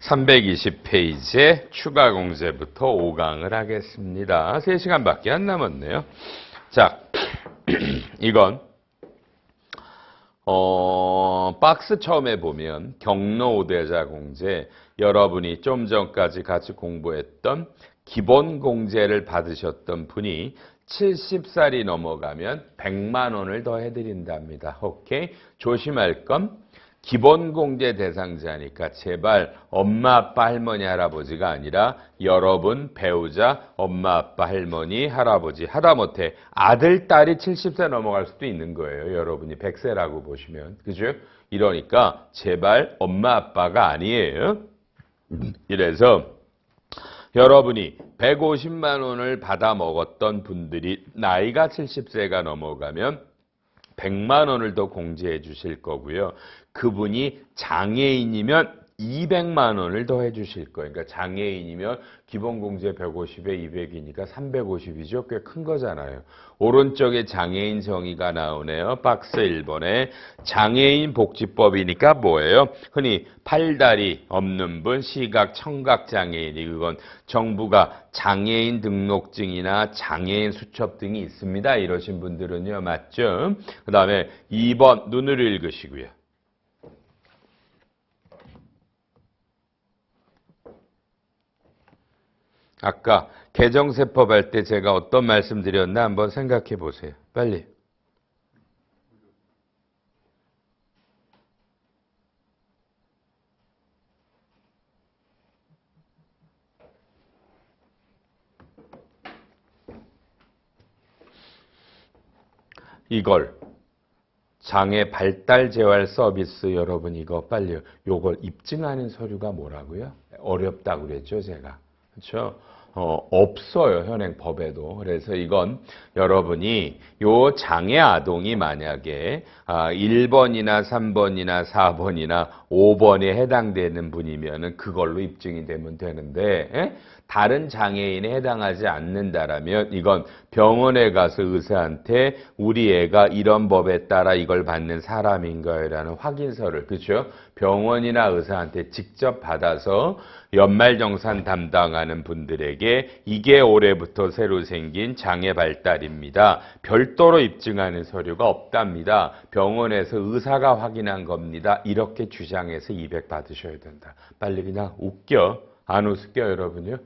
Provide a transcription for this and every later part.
(320페이지에) 추가 공제부터 5강을 하겠습니다. 3시간밖에 안 남았네요. 자, 이건 어, 박스 처음에 보면 경로 우대자 공제 여러분이 좀 전까지 같이 공부했던 기본 공제를 받으셨던 분이 70살이 넘어가면 100만 원을 더 해드린답니다. 오케이? 조심할 건 기본 공제 대상자니까 제발 엄마, 아빠, 할머니, 할아버지가 아니라 여러분, 배우자, 엄마, 아빠, 할머니, 할아버지, 하다못해 아들, 딸이 70세 넘어갈 수도 있는 거예요. 여러분이 100세라고 보시면. 그죠? 이러니까 제발 엄마, 아빠가 아니에요. 이래서 여러분이 150만 원을 받아 먹었던 분들이 나이가 70세가 넘어가면 100만 원을 더 공제해 주실 거고요. 그분이 장애인이면 200만 원을 더 해 주실 거예요. 그러니까 장애인이면 기본 공제 150에 200이니까 350이죠. 꽤 큰 거잖아요. 오른쪽에 장애인 정의가 나오네요. 박스 1번에 장애인 복지법이니까 뭐예요? 흔히 팔다리 없는 분, 시각, 청각 장애인이 그건 정부가 장애인 등록증이나 장애인 수첩 등이 있습니다. 이러신 분들은요. 맞죠? 그 다음에 2번 눈을 읽으시고요. 아까 개정세법 할 때 제가 어떤 말씀 드렸나 한번 생각해 보세요. 빨리. 이걸 장애 발달 재활 서비스 여러분 이거 빨리 요걸 입증하는 서류가 뭐라고요? 어렵다고 그랬죠, 제가. 그렇죠? 어, 없어요. 현행 법에도. 그래서 이건 여러분이 요 장애 아동이 만약에 아, 1번이나 3번이나 4번이나 5번에 해당되는 분이면은 그걸로 입증이 되면 되는데 에? 다른 장애인에 해당하지 않는다라면 이건 병원에 가서 의사한테 우리 애가 이런 법에 따라 이걸 받는 사람인가요 라는 확인서를 그렇죠? 병원이나 의사한테 직접 받아서 연말정산 담당하는 분들에게 이게 올해부터 새로 생긴 장애 발달입니다. 별도로 입증하는 서류가 없답니다. 병원에서 의사가 확인한 겁니다. 이렇게 주장해서 200 받으셔야 된다. 빨리 그냥 웃겨. 안 웃겨 여러분요?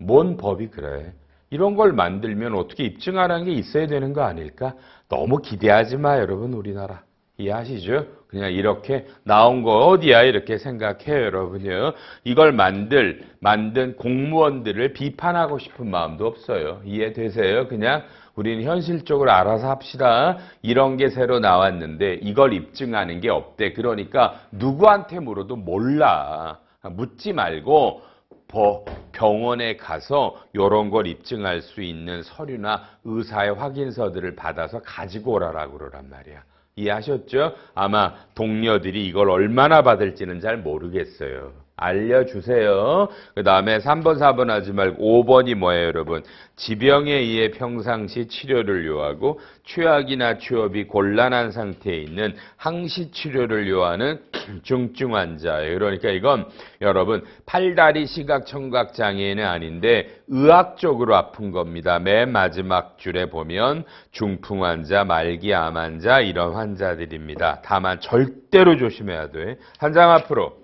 뭔 법이 그래? 이런 걸 만들면 어떻게 입증하라는 게 있어야 되는 거 아닐까? 너무 기대하지 마, 여러분, 우리나라. 이해하시죠? 그냥 이렇게 나온 거 어디야? 이렇게 생각해요, 여러분요. 이걸 만들, 만든 공무원들을 비판하고 싶은 마음도 없어요. 이해되세요? 그냥 우리는 현실적으로 알아서 합시다. 이런 게 새로 나왔는데 이걸 입증하는 게 없대. 그러니까 누구한테 물어도 몰라. 묻지 말고 병원에 가서 이런 걸 입증할 수 있는 서류나 의사의 확인서들을 받아서 가지고 오라라고 그러란 말이야. 이해하셨죠? 아마 동료들이 이걸 얼마나 받을지는 잘 모르겠어요. 알려주세요. 그 다음에 3번, 4번 하지 말고 5번이 뭐예요, 여러분? 지병에 의해 평상시 치료를 요하고 취약이나 취업이 곤란한 상태에 있는 항시 치료를 요하는 중증 환자예요. 그러니까 이건 여러분 팔다리 시각 청각 장애인은 아닌데 의학적으로 아픈 겁니다. 맨 마지막 줄에 보면 중풍 환자, 말기 암 환자 이런 환자들입니다. 다만 절대로 조심해야 돼. 한 장 앞으로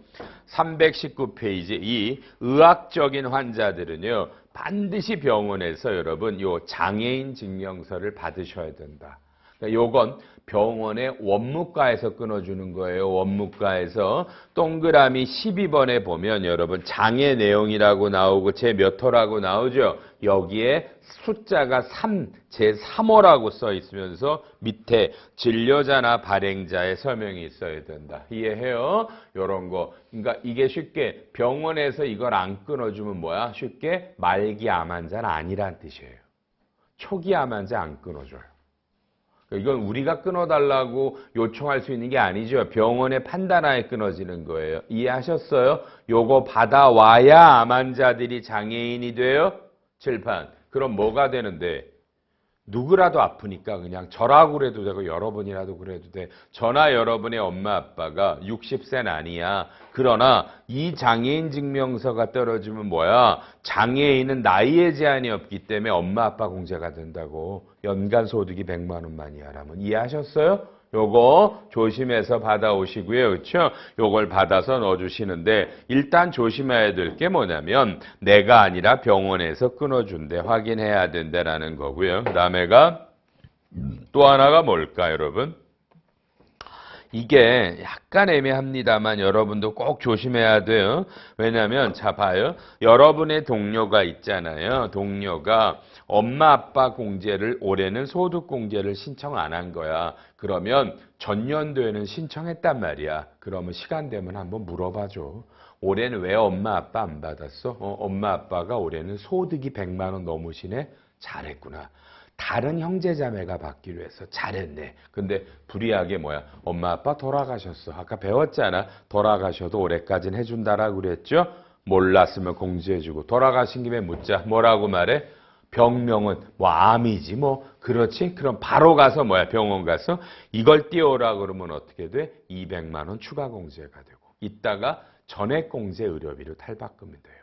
319페이지 이 의학적인 환자들은요. 반드시 병원에서 여러분 요 장애인 증명서를 받으셔야 된다. 그러니까 요건 병원의 원무과에서 끊어주는 거예요. 원무과에서 동그라미 12번에 보면 여러분 장애 내용이라고 나오고 제 몇 호라고 나오죠. 여기에 숫자가 3, 제 3호라고 써 있으면서 밑에 진료자나 발행자의 서명이 있어야 된다. 이해해요? 요런 거. 그러니까 이게 쉽게 병원에서 이걸 안 끊어주면 뭐야? 쉽게 말기 암 환자는 아니란 뜻이에요. 초기 암 환자 안 끊어줘요. 이건 우리가 끊어달라고 요청할 수 있는 게 아니죠. 병원의 판단하에 끊어지는 거예요. 이해하셨어요? 요거 받아와야 암 환자들이 장애인이 돼요? 칠판. 그럼 뭐가 되는데? 누구라도 아프니까 그냥 저라고 그래도 되고 여러분이라도 그래도 돼. 저나 여러분의 엄마 아빠가 60세는 아니야. 그러나 이 장애인 증명서가 떨어지면 뭐야? 장애인은 나이에 제한이 없기 때문에 엄마 아빠 공제가 된다고. 연간 소득이 100만 원만 이하라면 이해하셨어요? 요거 조심해서 받아오시고요. 그렇죠? 요걸 받아서 넣어주시는데 일단 조심해야 될 게 뭐냐면 내가 아니라 병원에서 끊어준대 확인해야 된다라는 거고요. 그 다음에가 또 하나가 뭘까 여러분? 이게 약간 애매합니다만 여러분도 꼭 조심해야 돼요. 왜냐하면 자 봐요. 여러분의 동료가 있잖아요. 동료가 엄마 아빠 공제를 올해는 소득 공제를 신청 안 한 거야. 그러면 전년도에는 신청했단 말이야. 그러면 시간 되면 한번 물어봐 줘. 올해는 왜 엄마 아빠 안 받았어? 어, 엄마 아빠가 올해는 소득이 100만 원 넘으시네. 잘했구나. 다른 형제자매가 받기로 해서 잘했네. 근데 불이하게 뭐야? 엄마 아빠 돌아가셨어. 아까 배웠잖아. 돌아가셔도 올해까지는 해준다라고 그랬죠? 몰랐으면 공지해주고 돌아가신 김에 묻자. 뭐라고 말해? 병명은 뭐 암이지 뭐 그렇지? 그럼 바로 가서 뭐야? 병원 가서 이걸 띄워라 그러면 어떻게 돼? 200만 원 추가 공제가 되고 이따가 전액 공제 의료비로 탈바꿈이 돼요.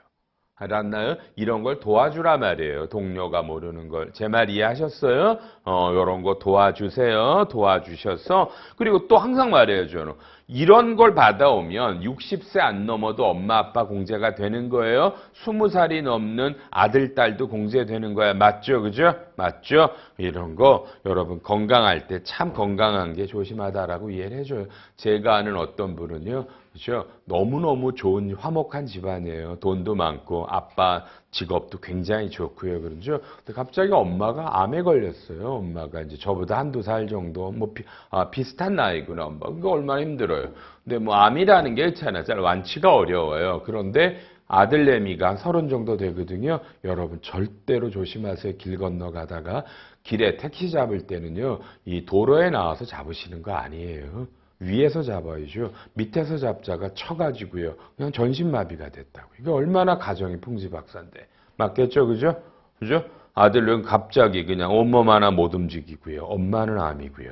알았나요? 이런 걸 도와주라 말이에요. 동료가 모르는 걸. 제 말 이해하셨어요? 어, 요런 거 도와주세요. 도와주셔서. 그리고 또 항상 말해요, 저는. 이런 걸 받아오면 60세 안 넘어도 엄마 아빠 공제가 되는 거예요. 20살이 넘는 아들, 딸도 공제되는 거야. 맞죠? 그죠? 맞죠? 이런 거 여러분 건강할 때 참 건강한 게 조심하다라고 이해를 해줘요. 제가 아는 어떤 분은요. 그죠? 너무너무 좋은 화목한 집안이에요. 돈도 많고 아빠 직업도 굉장히 좋고요. 근데 갑자기 엄마가 암에 걸렸어요. 엄마가 이제 저보다 한두 살 정도 뭐 비, 아, 비슷한 나이구나. 엄마. 그거 얼마나 힘들어 요. 근데 뭐 암이라는 게 있잖아요. 잘 완치가 어려워요. 그런데 아들내미가 서른 정도 되거든요. 여러분 절대로 조심하세요. 길 건너가다가 길에 택시 잡을 때는요. 이 도로에 나와서 잡으시는 거 아니에요. 위에서 잡아야죠. 밑에서 잡자가 쳐가지고요. 그냥 전신마비가 됐다고. 이게 얼마나 가정이 풍지박산데. 맞겠죠? 그죠? 그죠? 아들은 갑자기 그냥 온몸 하나 못 움직이고요. 엄마는 암이고요.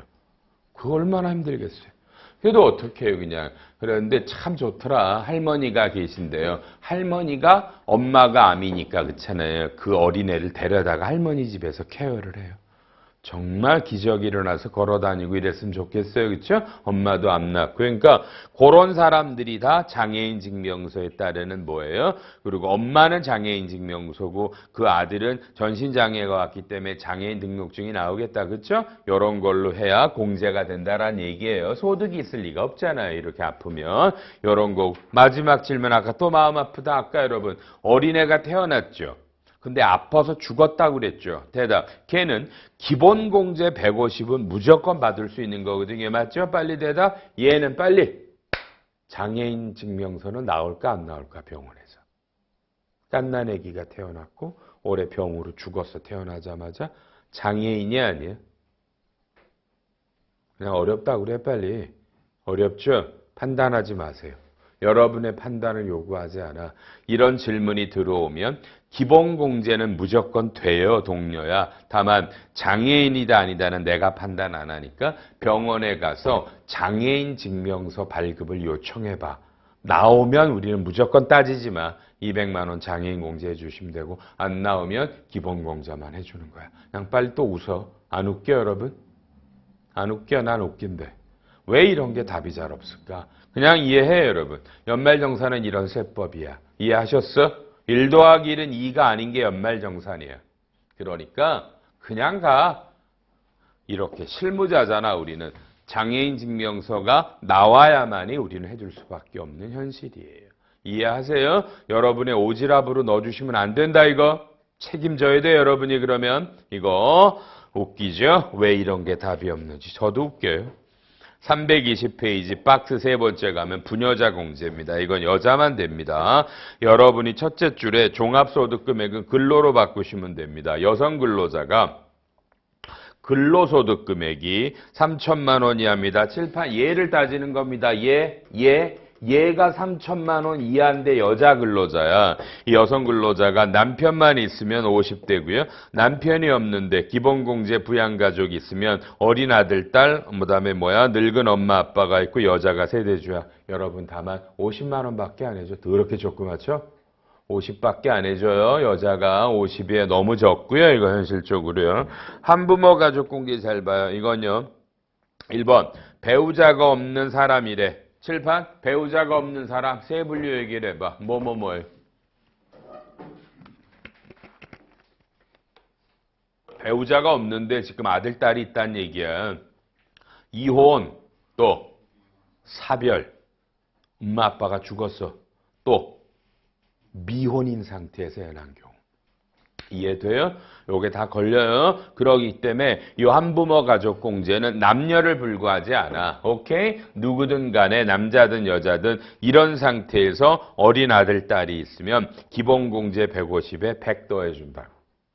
그거 얼마나 힘들겠어요. 그래도 어떻게 해요, 그냥. 그런데 참 좋더라. 할머니가 계신데요. 할머니가 엄마가 암이니까 그렇잖아요. 그 어린애를 데려다가 할머니 집에서 케어를 해요. 정말 기적이 일어나서 걸어 다니고 이랬으면 좋겠어요. 그렇죠? 엄마도 안 낳고. 그러니까 그런 사람들이 다 장애인 증명서에 따르는 뭐예요? 그리고 엄마는 장애인 증명서고 그 아들은 전신 장애가 왔기 때문에 장애인 등록증이 나오겠다. 그렇죠? 이런 걸로 해야 공제가 된다라는 얘기예요. 소득이 있을 리가 없잖아요. 이렇게 아프면. 이런 거 마지막 질문 아까 또 마음 아프다. 아까 여러분 어린애가 태어났죠. 근데 아파서 죽었다고 그랬죠. 대답. 걔는 기본 공제 150은 무조건 받을 수 있는 거거든요. 맞죠? 빨리 대답. 얘는 빨리 장애인 증명서는 나올까 안 나올까 병원에서. 깐난 아기가 태어났고 올해 병으로 죽어서 태어나자마자 장애인이 아니에요. 그냥 어렵다고 그래 빨리. 어렵죠? 판단하지 마세요. 여러분의 판단을 요구하지 않아. 이런 질문이 들어오면 기본 공제는 무조건 돼요, 동료야. 다만 장애인이다 아니다는 내가 판단 안 하니까 병원에 가서 장애인 증명서 발급을 요청해 봐. 나오면 우리는 무조건 따지지 마. 200만 원 장애인 공제해 주시면 되고 안 나오면 기본 공제만 해 주는 거야. 그냥 빨리 또 웃어. 안 웃겨, 여러분? 안 웃겨? 난 웃긴데. 왜 이런 게 답이 잘 없을까? 그냥 이해해 여러분. 연말정산은 이런 세법이야. 이해하셨어? 1 더하기 1은 2가 아닌 게 연말정산이야. 그러니까 그냥 가. 이렇게 실무자잖아 우리는. 장애인 증명서가 나와야만이 우리는 해줄 수밖에 없는 현실이에요. 이해하세요? 여러분의 오지랖으로 넣어주시면 안 된다 이거. 책임져야 돼 여러분이 그러면. 이거 웃기죠? 왜 이런 게 답이 없는지. 저도 웃겨요. 320페이지 박스 세 번째 가면 부녀자 공제입니다. 이건 여자만 됩니다. 여러분이 첫째 줄에 종합소득 금액은 근로로 바꾸시면 됩니다. 여성 근로자가 근로소득 금액이 3천만 원이합니다. 칠판 얘를 따지는 겁니다. 얘, 얘, 얘가 3천만 원 이하인데 여자 근로자야. 이 여성 근로자가 남편만 있으면 50대고요. 남편이 없는데 기본공제 부양가족 있으면 어린 아들, 딸, 그다음에 뭐야 늙은 엄마 아빠가 있고 여자가 세대주야. 여러분 다만 50만 원밖에 안 해줘. 더럽게 조그맣죠? 50밖에 안 해줘요. 여자가 50에 너무 적고요. 이거 현실적으로요. 한부모 가족 공개 잘 봐요. 이건요. 1번 배우자가 없는 사람이래. 칠판 배우자가 없는 사람 세 분류 얘기를 해봐. 뭐뭐 뭐예요? 배우자가 없는데 지금 아들 딸이 있다는 얘기야. 이혼 또 사별 엄마 아빠가 죽었어. 또 미혼인 상태에서 애난 경우. 이해돼요? 요게 다 걸려요. 그러기 때문에 이 한부모 가족 공제는 남녀를 불구하지 않아. 오케이? 누구든 간에 남자든 여자든 이런 상태에서 어린 아들, 딸이 있으면 기본 공제 150에 100 더해 준다.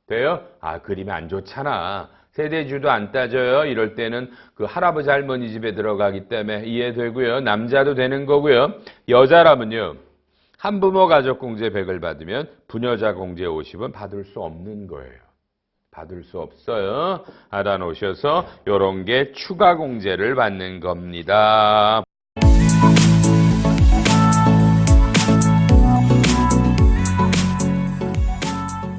돼요? 아, 그림이 안 좋잖아. 세대주도 안 따져요. 이럴 때는 그 할아버지 할머니 집에 들어가기 때문에 이해되고요. 남자도 되는 거고요. 여자라면요. 한부모 가족 공제 100을 받으면 부녀자 공제 50은 받을 수 없는 거예요. 받을 수 없어요. 알아놓으셔서 요런 게 추가 공제를 받는 겁니다.